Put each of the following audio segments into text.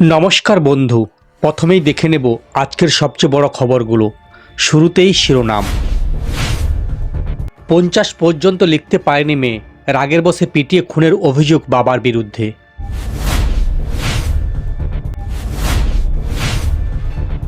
নমস্কার বন্ধু, প্রথমেই দেখে নেব আজকের সবচেয়ে বড় খবরগুলো। শুরুতেই শিরোনাম। পঞ্চাশ পর্যন্ত লিখতে পারেনি মেয়ে, রাগের বসে পিটিয়ে খুনের অভিযোগ বাবার বিরুদ্ধে।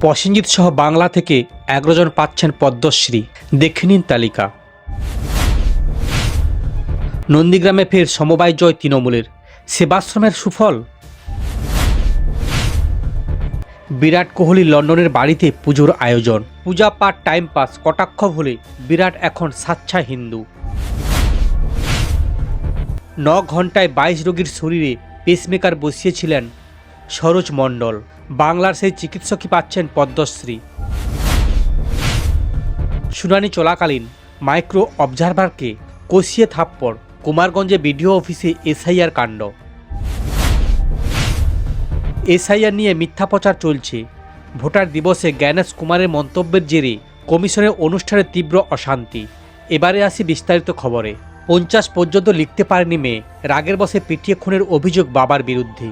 প্রসেনজিৎ সহ বাংলা থেকে এগারো জন পাচ্ছেন পদ্মশ্রী। দেখে নিন তালিকা। নন্দীগ্রামে ফের সমবায় জয় তৃণমূলের। সেবাশ্রমের সুফল? বিরাট কোহলি লন্ডনের বাড়িতে পুজোর আয়োজন। পূজা পাঠ টাইম পাস কটাক্ষ ভুলে বিরাট এখন সাচ্ছা হিন্দু। ন ঘন্টায় বাইশ রোগীর শরীরে পেসমেকার বসিয়েছিলেন সরোজ মণ্ডল। বাংলার সেই চিকিৎসকই পাচ্ছেন পদ্মশ্রী। শুনানি চলাকালীন মাইক্রো অবজারভারকে কষিয়ে থাপ্পড়। কুমারগঞ্জে বিডিও অফিসে এসআইআর কাণ্ড। এসআইআর নিয়ে মিথ্যা প্রচার চলছে। ভোটার দিবসে জ্ঞানেশ কুমারের মন্তব্যের জেরে কমিশনের অনুষ্ঠানে তীব্র অশান্তি। এবারে আসি বিস্তারিত খবরে। পঞ্চাশ পর্যন্ত লিখতে পারেনি মেয়ে। রাগের বসে পিটিয়ে খুনের অভিযোগ বাবার বিরুদ্ধে।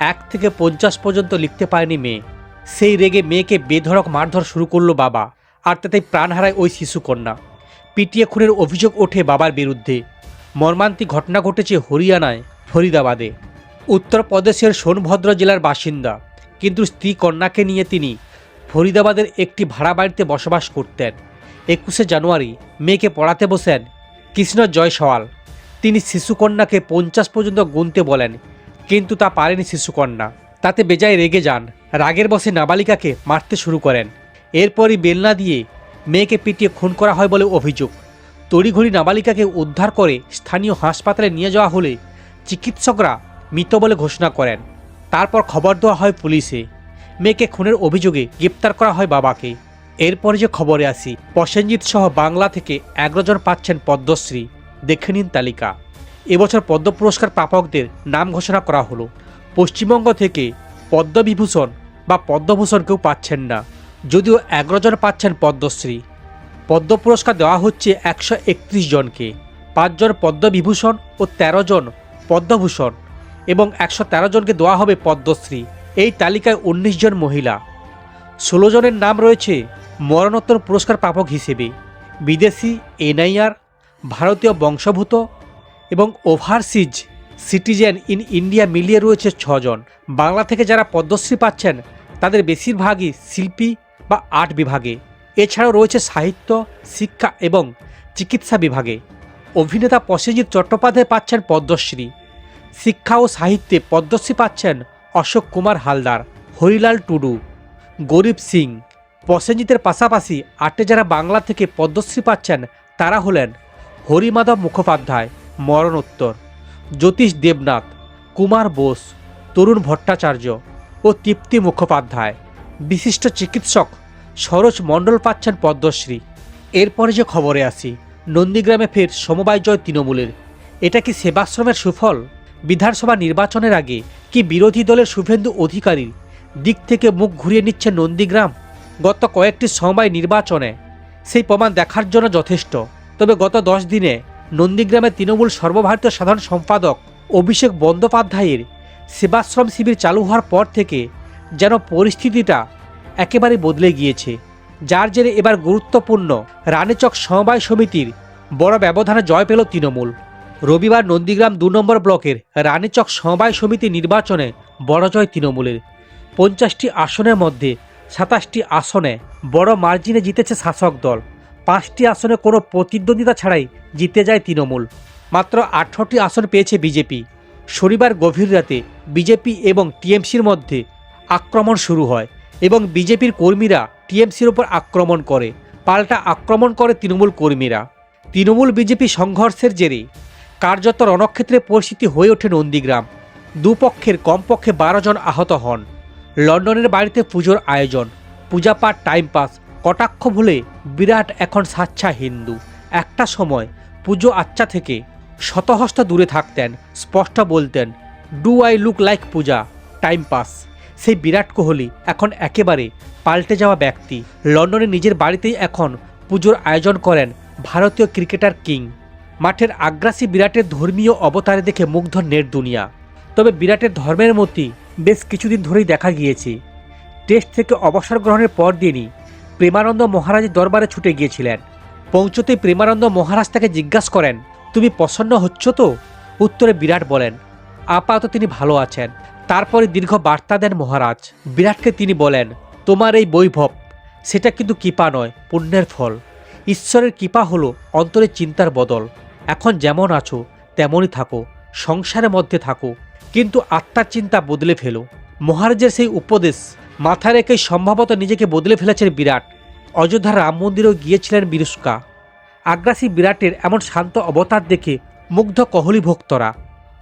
এক থেকে পঞ্চাশ পর্যন্ত লিখতে পারেনি মেয়ে। সেই রেগে মেয়েকে বেধড়ক মারধর শুরু করল বাবা। আর তাতে প্রাণ হারায় ওই শিশুকন্যা। পিটিয়ে খুনের অভিযোগ ওঠে বাবার বিরুদ্ধে। মর্মান্তিক ঘটনা ঘটেছে হরিয়ানায়, ফরিদাবাদে। উত্তরপ্রদেশের সোনভদ্র জেলার বাসিন্দা। কিন্তু স্ত্রী কন্যাকে নিয়ে তিনি ফরিদাবাদের একটি ভাড়া বাড়িতে বসবাস করতেন। একুশে জানুয়ারি মেয়েকে পড়াতে বসেন কৃষ্ণ জয়সওয়াল তিনি শিশুকন্যাকে পঞ্চাশ পর্যন্ত গুনতে বলেন, কিন্তু তা পারেনি শিশুকন্যা তাতে বেজায় রেগে যান, রাগের বসে নাবালিকাকে মারতে শুরু করেন। এরপরই বেলনা দিয়ে মেয়েকে পিটিয়ে খুন করা হয় বলে অভিযোগ। তড়িঘড়ি নাবালিকাকে উদ্ধার করে স্থানীয় হাসপাতালে নিয়ে যাওয়া হলে চিকিৎসকরা মৃত বলে ঘোষণা করেন। তারপর খবর দেওয়া হয় পুলিশে। মেয়েকে খুনের অভিযোগে গ্রেপ্তার করা হয় বাবাকে। এরপরে যে খবরে আসি, প্রসেনজিৎ সহ বাংলা থেকে এগারো জন পাচ্ছেন পদ্মশ্রী। দেখে নিন তালিকা। এবছর পদ্ম পুরস্কার প্রাপকদের নাম ঘোষণা করা হলো। পশ্চিমবঙ্গ থেকে পদ্মবিভূষণ বা পদ্মভূষণ কেউ পাচ্ছেন না। যদিও এগারো জন পাচ্ছেন পদ্মশ্রী। পদ্ম পুরস্কার দেওয়া হচ্ছে একশো একত্রিশ জনকে। পাঁচজন পদ্মবিভূষণ ও ১৩ জন পদ্মভূষণ। এবং একশো তেরো জনকে দেওয়া হবে পদ্মশ্রী। এই তালিকায় উনিশ জন মহিলা। ষোলো জনের নাম রয়েছে মরণোত্তর পুরস্কার প্রাপক হিসেবে। বিদেশি এনআইআর, ভারতীয় বংশভূত এবং ওভারসিজ সিটিজেন ইন ইন্ডিয়া মিলিয়ে রয়েছে ছজন বাংলা থেকে যারা পদ্মশ্রী পাচ্ছেন, তাদের বেশিরভাগই শিল্পী বা আর্ট বিভাগে। এছাড়াও রয়েছে সাহিত্য, শিক্ষা এবং চিকিৎসা বিভাগে। অভিনেতা প্রসেনজিৎ চট্টোপাধ্যায় পাচ্ছেন পদ্মশ্রী। শিক্ষা ও সাহিত্যে পদ্মশ্রী পাচ্ছেন অশোক কুমার হালদার, হরিলাল টুডু, গরিব সিং। প্রসেনজিতের পাশাপাশি আটে যারা বাংলা থেকে পদ্মশ্রী পাচ্ছেন, তারা হলেন হরিমাধব মুখোপাধ্যায়, মরণোত্তর, জ্যোতিষ দেবনাথ, কুমার বোস, তরুণ ভট্টাচার্য ও তৃপ্তি মুখোপাধ্যায়। বিশিষ্ট চিকিৎসক সরোজ মণ্ডল পাচ্ছেন পদ্মশ্রী। এরপরে যে খবরে আসি, নন্দীগ্রামে ফের সমবায় জয় তৃণমূলের। এটা কি সেবাশ্রমের সুফল? বিধানসভা নির্বাচনের আগে কি বিরোধী দলের শুভেন্দু অধিকারীর দিক থেকে মুখ ঘুরিয়ে নিচ্ছে নন্দীগ্রাম গত কয়েকটি সমবায় নির্বাচনে? সেই প্রমাণ দেখার জন্য যথেষ্ট। তবে গত দশ দিনে নন্দীগ্রামে তৃণমূল সর্বভারতীয় সাধারণ সম্পাদক অভিষেক বন্দ্যোপাধ্যায়ের সেবাশ্রম শিবির চালু হওয়ার পর থেকে যেন পরিস্থিতিটা একেবারে বদলে গিয়েছে। যার জেরে এবার গুরুত্বপূর্ণ রানীচক সমবায় সমিতির বড় ব্যবধানে জয় পেল তৃণমূল। রবিবার নন্দীগ্রাম দু নম্বর ব্লকের রানীচক সমবায় সমিতি নির্বাচনে বড় জয় তৃণমূলের। পঞ্চাশটি আসনের মধ্যে সাতাশটি আসনে বড় মার্জিনে জিতেছে শাসক দল। পাঁচটি আসনে কোনো প্রতিদ্বন্দ্বিতা ছাড়াই জিতে যায় তৃণমূল। মাত্র আঠারোটি আসন পেয়েছে বিজেপি। শনিবার গভীর রাতে বিজেপি এবং টিএমসির মধ্যে আক্রমণ শুরু হয় এবং বিজেপির কর্মীরা টিএমসির ওপর আক্রমণ করে, পাল্টা আক্রমণ করে তৃণমূল কর্মীরা। তৃণমূল বিজেপি সংঘর্ষের জেরে কার্যত রণক্ষেত্রে পরিস্থিতি হয়ে ওঠে নন্দীগ্রাম। দুপক্ষের কমপক্ষে বারো জন আহত হন। লন্ডনের বাড়িতে পুজোর আয়োজন। পূজা পাঠ টাইম পাস কটাক্ষ ভুলে বিরাট এখন সাচ্ছা হিন্দু। একটা সময় পুজো আচ্চা থেকে শতহস্ত দূরে থাকতেন, স্পষ্ট বলতেন do I look like Puja? Time pass সেই বিরাট কোহলি এখন একেবারে পাল্টে যাওয়া ব্যক্তি। লন্ডনে নিজের বাড়িতেই এখন পুজোর আয়োজন করেন ভারতীয় ক্রিকেটার কিং। মাঠের আগ্রাসী বিরাটের ধর্মীয় অবতারে দেখে মুগ্ধ নেট দুনিয়া। তবে বিরাটের ধর্মের মধ্যে বেশ কিছুদিন ধরেই দেখা গিয়েছে। টেস্ট থেকে অবসর গ্রহণের পর দিনই প্রেমানন্দ মহারাজের দরবারে ছুটে গিয়েছিলেন। পৌঁছতেই প্রেমানন্দ মহারাজ তাকে জিজ্ঞাসা করেন, তুমি প্রসন্ন হচ্ছ তো? উত্তরে বিরাট বলেন, আপাতত তিনি ভালো আছেন। তারপরে দীর্ঘ বার্তা দেন মহারাজ। বিরাটকে তিনি বলেন, তোমার এই বৈভব, সেটা কিন্তু কৃপা নয়, পুণ্যের ফল। ঈশ্বরের কৃপা হলো অন্তরের চিন্তার বদল। এখন যেমন আছো, তেমনই থাকো, সংসারের মধ্যে থাকো। কিন্তু আত্মার চিন্তা বদলে ফেলো। মহারাজের সেই উপদেশ মাথায় রেখে সম্ভবত নিজেকে বদলে ফেলেছেন বিরাট। অযোধ্যার রাম মন্দিরেও গিয়েছিলেন বিরুষ্কা আগ্রাসী বিরাটের এমন শান্ত অবতার দেখে মুগ্ধ কহলি ভক্তরা।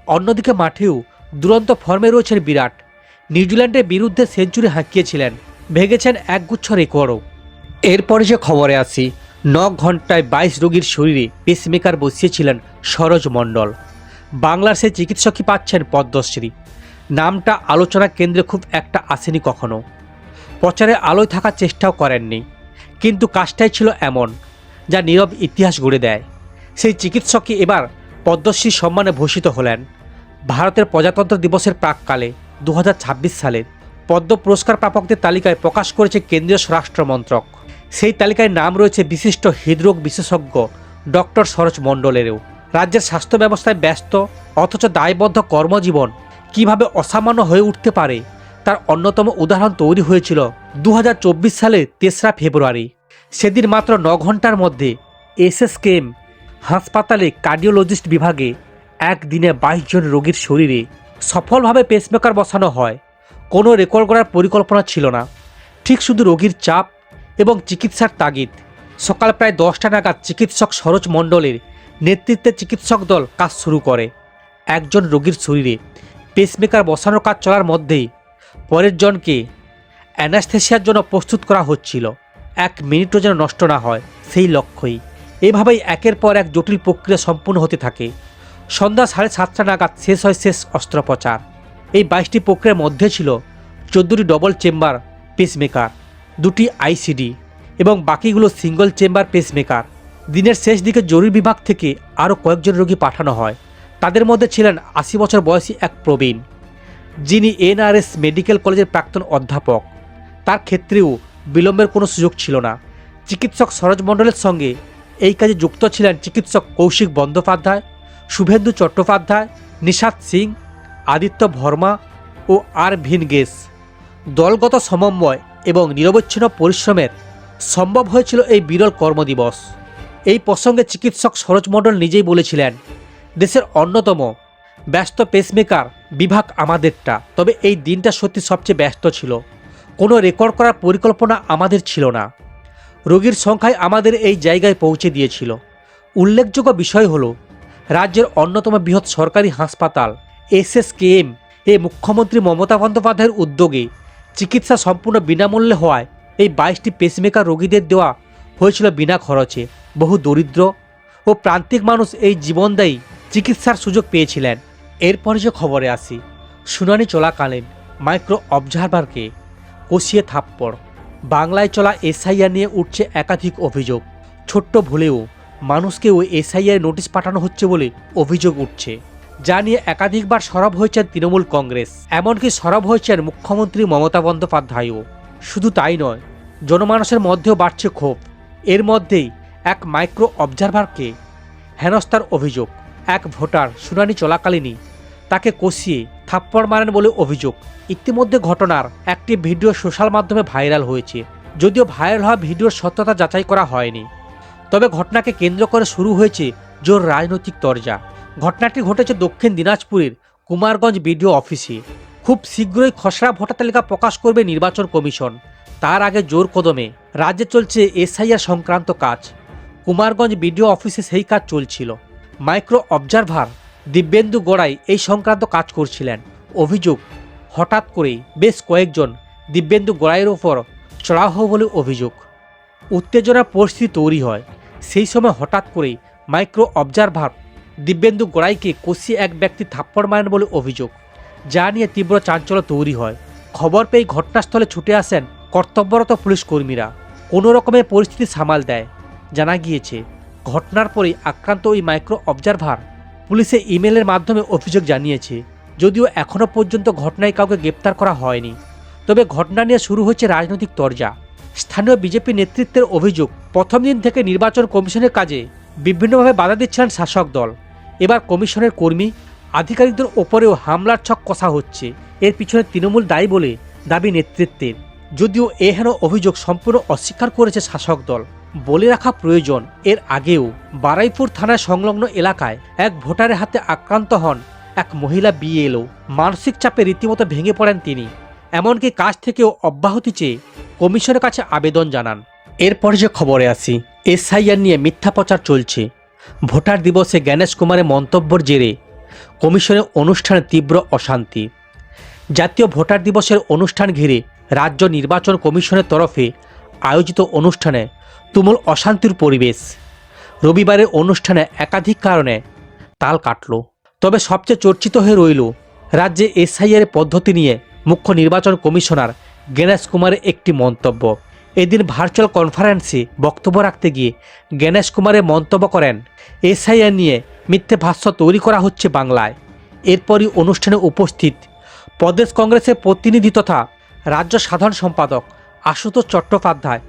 অন্যদিকে মাঠেও দুরন্ত ফর্মে রয়েছেন বিরাট। নিউজিল্যান্ডের বিরুদ্ধে সেঞ্চুরি হাঁকিয়েছিলেন, ভেঙেছেন একগুচ্ছ রেকর্ডও। এরপরে যে খবরে আসি ন ঘন্টায় বাইশ রোগীর শরীরে পেসমেকার বসিয়েছিলেন সরোজ মণ্ডল। বাংলার সেই চিকিৎসকই পাচ্ছেন পদ্মশ্রী। নামটা আলোচনা কেন্দ্রে খুব একটা আসেনি কখনো। প্রচারে আলোয় থাকার চেষ্টাও করেননি। কিন্তু কাজটাই ছিল এমন, যা নীরব ইতিহাস গড়ে দেয়। সেই চিকিৎসকই এবার পদ্মশ্রী সম্মানে ভূষিত হলেন। ভারতের প্রজাতন্ত্র দিবসের প্রাককালে দু হাজার ছাব্বিশ সালে পদ্ম পুরস্কার প্রাপকদের তালিকায় প্রকাশ করেছে কেন্দ্রীয় স্বরাষ্ট্র মন্ত্রক। সেই তালিকায় নাম রয়েছে বিশিষ্ট হৃদরোগ বিশেষজ্ঞ ডক্টর সরোজ মণ্ডলেরও। রাজ্যের স্বাস্থ্য ব্যবস্থায় ব্যস্ত, অথচ দায়বদ্ধ কর্মজীবন কীভাবে অসামান্য হয়ে উঠতে পারে, তার অন্যতম উদাহরণ তৈরি হয়েছিল দু সালের তেসরা ফেব্রুয়ারি। সেদিন মাত্র ন ঘণ্টার মধ্যে এসএসকেএম, হাসপাতালে কার্ডিওলজিস্ট বিভাগে একদিনে বাইশ জন রোগীর শরীরে সফলভাবে পেসমেকার বসানো হয়। কোনো রেকর্ড করার পরিকল্পনা ছিল না। ঠিক শুধু রোগীর চাপ এবং চিকিৎসার তাগিদ। সকাল প্রায় দশটা নাগাদ চিকিৎসক সরোজ মণ্ডলের নেতৃত্বে চিকিৎসক দল কাজ শুরু করে। একজন রোগীর শরীরে পেসমেকার বসানোর কাজ চলার মধ্যেই পরের জনকে অ্যানাস্থেসিয়ার জন্য প্রস্তুত করা হচ্ছিল। এক মিনিটও যেন নষ্ট না হয় সেই লক্ষ্যই। এভাবেই একের পর এক জটিল প্রক্রিয়া সম্পূর্ণ হতে থাকে। সন্ধ্যা সাড়ে সাতটা নাগাদ শেষ হয় শেষ অস্ত্রোপচার। এই বাইশটি প্রক্রিয়ার মধ্যে ছিল চোদ্দোটি ডবল চেম্বার পেসমেকার দুটি আইসিডি এবং বাকিগুলো সিঙ্গল চেম্বার পেসমেকার। দিনের শেষ দিকে জরুরি বিভাগ থেকে আরও কয়েকজন রোগী পাঠানো হয়। তাদের মধ্যে ছিলেন আশি বছর বয়সী এক প্রবীণ, যিনি এনআরএস মেডিকেল কলেজের প্রাক্তন অধ্যাপক। তার ক্ষেত্রেও বিলম্বের কোনো সুযোগ ছিল না। চিকিৎসক সরোজ মণ্ডলের সঙ্গে এই কাজে যুক্ত ছিলেন চিকিৎসক কৌশিক বন্দ্যোপাধ্যায়, শুভেন্দু চট্টোপাধ্যায় নিশাদ সিং, আদিত্য ভর্মা ও আর ভিনগেস। দলগত সমন্বয় এবং নিরবচ্ছিন্ন পরিশ্রমের সম্ভব হয়েছিল এই বিরল কর্মদিবস। এই প্রসঙ্গে চিকিৎসক সরোজ মণ্ডল নিজেই বলেছিলেন, দেশের অন্যতম ব্যস্ত পেসমেকার বিভাগ আমাদেরটা, তবে এই দিনটা সত্যি সবচেয়ে ব্যস্ত ছিল। কোনো রেকর্ড করার পরিকল্পনা আমাদের ছিল না। রোগীর সংখ্যায় আমাদের এই জায়গায় পৌঁছে দিয়েছিল। উল্লেখযোগ্য বিষয় হলো, রাজ্যের অন্যতম বৃহৎ সরকারি হাসপাতাল এসএসকেএম এ মুখ্যমন্ত্রী মমতা বন্দ্যোপাধ্যায়ের উদ্যোগে চিকিৎসা সম্পূর্ণ বিনামূল্যে হওয়ায় এই বাইশটি পেসমেকার রোগীদের দেওয়া হয়েছিল বিনা খরচে। বহু দরিদ্র ও প্রান্তিক মানুষ এই জীবনদায়ী চিকিৎসার সুযোগ পেয়েছিলেন। এরপরে যে খবরে আসি, শুনানি চলাকালীন মাইক্রো অবজারভারকে কষিয়ে থাপ্পড়। বাংলায় চলা এসআইআর নিয়ে উঠছে একাধিক অভিযোগ। ছোট্ট ভুলেও মানুষকে ওই এসআইআর নোটিশ পাঠানো হচ্ছে বলে অভিযোগ উঠছে। যা নিয়ে একাধিকবার সরব হয়েছেন তৃণমূল কংগ্রেস। এমনকি সরব হয়েছেন মুখ্যমন্ত্রী মমতা বন্দ্যোপাধ্যায়ও। শুধু তাই নয়, জনমানসের মধ্যেও বাড়ছে ক্ষোভ। এর মধ্যেই এক মাইক্রো অবজারভারকে হেনস্থার অভিযোগ। এক ভোটার শুনানি চলাকালীনই তাকে কষিয়ে থাপ্পড় মারেন বলে অভিযোগ। ইতিমধ্যে ঘটনার একটি ভিডিও সোশ্যাল মাধ্যমে ভাইরাল হয়েছে। যদিও ভাইরাল হওয়া ভিডিওর সত্যতা যাচাই করা হয়নি। তবে ঘটনাকে কেন্দ্র করে শুরু হয়েছে জোর রাজনৈতিক তরজা। ঘটনাটি ঘটেছে দক্ষিণ দিনাজপুরের কুমারগঞ্জ বিডিও অফিসে। খুব শীঘ্রই খসড়া ভোটার তালিকা প্রকাশ করবে নির্বাচন কমিশন। তার আগে জোর কদমে রাজ্যে চলছে এসআইআর সংক্রান্ত কাজ। কুমারগঞ্জ বিডিও অফিসে সেই কাজ চলছিল। মাইক্রো অবজারভার দিব্যেন্দু গোড়াই এই সংক্রান্ত কাজ করছিলেন। অভিযোগ হঠাৎ করেই বেশ কয়েকজন দিব্যেন্দু গোড়াইয়ের ওপর চড়াও বলে অভিযোগ। উত্তেজনার পরিস্থিতি তৈরি হয়। সেই সময় হঠাৎ করেই মাইক্রো অবজারভার দিব্যেন্দু গোড়াইকে কষিয়ে এক ব্যক্তি থাপ্পড় মারেন বলে অভিযোগ। যা নিয়ে তীব্র চাঞ্চল্য তৈরি হয়। খবর পেয়ে ঘটনাস্থলে ছুটে আসেন কর্তব্যরত পুলিশ কর্মীরা। কোনো রকমের পরিস্থিতি সামাল দেয়। জানা গিয়েছে, ঘটনার পরেই আক্রান্ত ওই মাইক্রো অবজারভার পুলিশে ইমেলের মাধ্যমে অভিযোগ জানিয়েছে, যদিও এখনও পর্যন্ত ঘটনায় কাউকে গ্রেপ্তার করা হয়নি। তবে ঘটনা নিয়ে শুরু হচ্ছে রাজনৈতিক তরজা। স্থানীয় বিজেপি নেতৃত্বের অভিযোগ, প্রথম দিন থেকে নির্বাচন কমিশনের কাজে বিভিন্নভাবে বাধা দিচ্ছিলেন শাসক দল। এবার কমিশনের কর্মী, আধিকারিকদের ওপরেও হামলার ছক কষা হচ্ছে। এর পিছনে তৃণমূল দায়ী বলে দাবি নেতৃত্বের। যদিও এ হেন অভিযোগ সম্পূর্ণ অস্বীকার করেছে শাসক দল। বলে রাখা প্রয়োজন, এর আগেও বারাইপুর থানার সংলগ্ন এলাকায় এক ভোটারের হাতে আক্রান্ত হন এক মহিলা বিএলও। মানসিক চাপে রীতিমতো ভেঙে পড়েন তিনি। এমনকি কাজ থেকেও অব্যাহতি চেয়ে কমিশনের কাছে আবেদন জানান। এরপর যে খবরে আসি এসআইআর নিয়ে মিথ্যা প্রচার চলছে। ভোটার দিবসে জ্ঞানেশ কুমারের মন্তব্যর জেরে কমিশনের অনুষ্ঠানে তীব্র অশান্তি। জাতীয় ভোটার দিবসের অনুষ্ঠান ঘিরে রাজ্য নির্বাচন কমিশনের তরফে আয়োজিত অনুষ্ঠানে তুমুল অশান্তির পরিবেশ। রবিবারের অনুষ্ঠানে একাধিক কারণে তাল কাটল। তবে সবচেয়ে চর্চিত হয়ে রইল, রাজ্যে এসআইআর পদ্ধতি নিয়ে মুখ্য নির্বাচন কমিশনার গণেশ কুমারের একটি মন্তব্য। এদিন ভার্চুয়াল কনফারেন্সে বক্তব্য রাখতে গিয়ে গণেশ কুমারের মন্তব্য করেন, এসআইআর নিয়ে মিথ্যে ভাষ্য তৈরি করা হচ্ছে বাংলায়। এরপরই অনুষ্ঠানে উপস্থিত প্রদেশ কংগ্রেসের প্রতিনিধি তথা রাজ্য সাধারণ সম্পাদক আশুতোষ চট্টোপাধ্যায়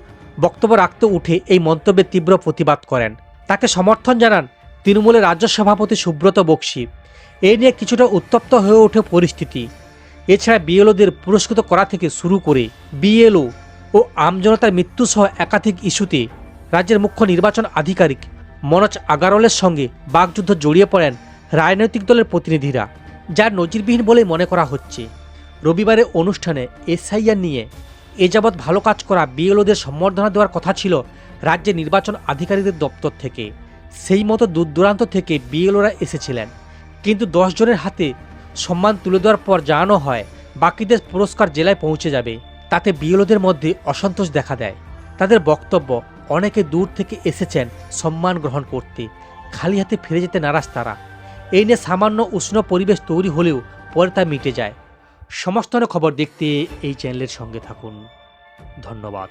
বক্তব্য রাখতে উঠে এই মন্তব্যের তীব্র প্রতিবাদ করেন। তাকে সমর্থন জানান তৃণমূলের রাজ্য সভাপতি সুব্রত বক্সি। এ নিয়ে কিছুটা উত্তপ্ত হয়ে ওঠে পরিস্থিতি। এছাড়া বিএলওদের পুরস্কৃত করা থেকে শুরু করে বিএলও ও আমজনতার মৃত্যুসহ একাধিক ইস্যুতে রাজ্যের মুখ্য নির্বাচন আধিকারিক মনোজ আগারওয়ালের সঙ্গে বাগযুদ্ধ জড়িয়ে পড়েন রাজনৈতিক দলের প্রতিনিধিরা, যার নজিরবিহীন বলে মনে করা হচ্ছে। রবিবারের অনুষ্ঠানে এসআইআর নিয়ে এ যাবৎ ভালো কাজ করা বিএলওদের সম্বর্ধনা দেওয়ার কথা ছিল রাজ্যের নির্বাচন আধিকারিকদের দপ্তর থেকে। সেই মতো দূর দূরান্ত থেকে বিএলওরা এসেছিলেন। কিন্তু দশ জনের হাতে সম্মান তুলে দেওয়ার পর জানানো হয়, বাকিদের পুরস্কার জেলায় পৌঁছে যাবে। তাতে বিএলওদের মধ্যে অসন্তোষ দেখা দেয়। তাদের বক্তব্য, অনেকে দূর থেকে এসেছেন সম্মান গ্রহণ করতে। খালি হাতে ফিরে যেতে নারাজ তারা। এই নিয়ে সামান্য উষ্ণ পরিবেশ তৈরি হলেও পরে তা মিটে যায়। সমস্ত খবর দেখতে এই চ্যানেলের সঙ্গে থাকুন। ধন্যবাদ।